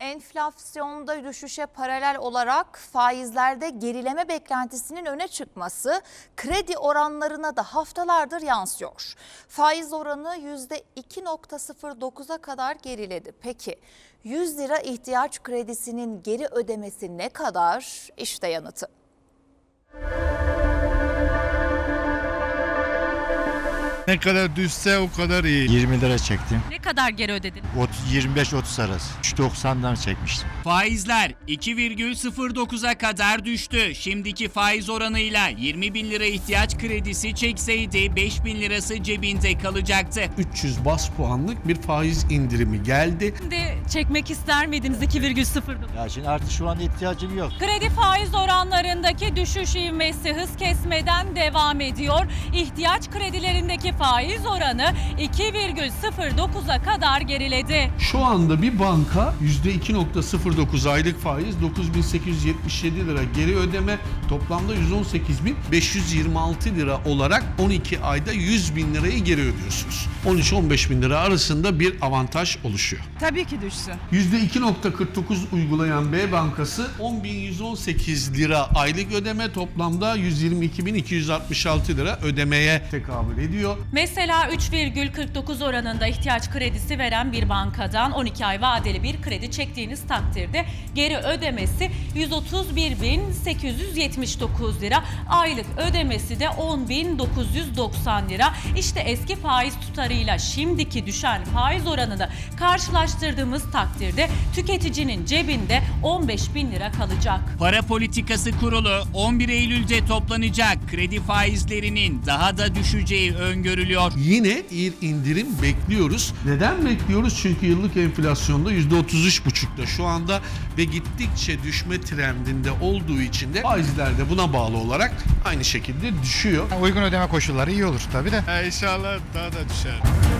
Enflasyonda düşüşe paralel olarak faizlerde gerileme beklentisinin öne çıkması kredi oranlarına da haftalardır yansıyor. Faiz oranı %2.09'a kadar geriledi. Peki 100 lira ihtiyaç kredisinin geri ödemesi ne kadar? İşte yanıtı. Ne kadar düşse o kadar iyi. 20 lira çektim. Ne kadar geri ödedin? 25-30 arası. 3.90'dan çekmiştim. Faizler 2,09'a kadar düştü. Şimdiki faiz oranıyla 20 bin lira ihtiyaç kredisi çekseydi 5 bin lirası cebinde kalacaktı. 300 bas puanlık bir faiz indirimi geldi. Şimdi çekmek ister miydiniz 2,09? Ya şimdi artık şu anda ihtiyacım yok. Kredi faiz oranlarındaki düşüş ivmesi hız kesmeden devam ediyor. İhtiyaç kredilerindeki faiz oranı 2,09'a kadar geriledi. Şu anda bir banka %2.09 aylık faiz 9877 lira geri ödeme toplamda 118.526 lira olarak 12 ayda 100 bin lirayı geri ödüyorsunuz. 13-15 bin lira arasında bir avantaj oluşuyor. Tabii ki düşsün. %2.49 uygulayan B Bankası 10.118 lira aylık ödeme toplamda 122.266 lira ödemeye tekabül ediyor. Mesela 3,49 oranında ihtiyaç kredisi veren bir bankadan 12 ay vadeli bir kredi çektiğiniz takdirde geri ödemesi 131.879 lira. Aylık ödemesi de 10.990 lira. İşte eski faiz tutarıyla şimdiki düşen faiz oranını karşılaştırdığımız takdirde tüketicinin cebinde 15 bin lira kalacak. Para Politikası Kurulu 11 Eylül'de toplanacak. Kredi faizlerinin daha da düşeceği öngörülüyor. Yine bir indirim bekliyoruz. Neden bekliyoruz? Çünkü yıllık enflasyonda %33,5'ta şu anda ve gittikçe düşme trendinde olduğu için de faizler de buna bağlı olarak aynı şekilde düşüyor. Uygun ödeme koşulları iyi olur tabii de. Ha, inşallah daha da düşer. Bad.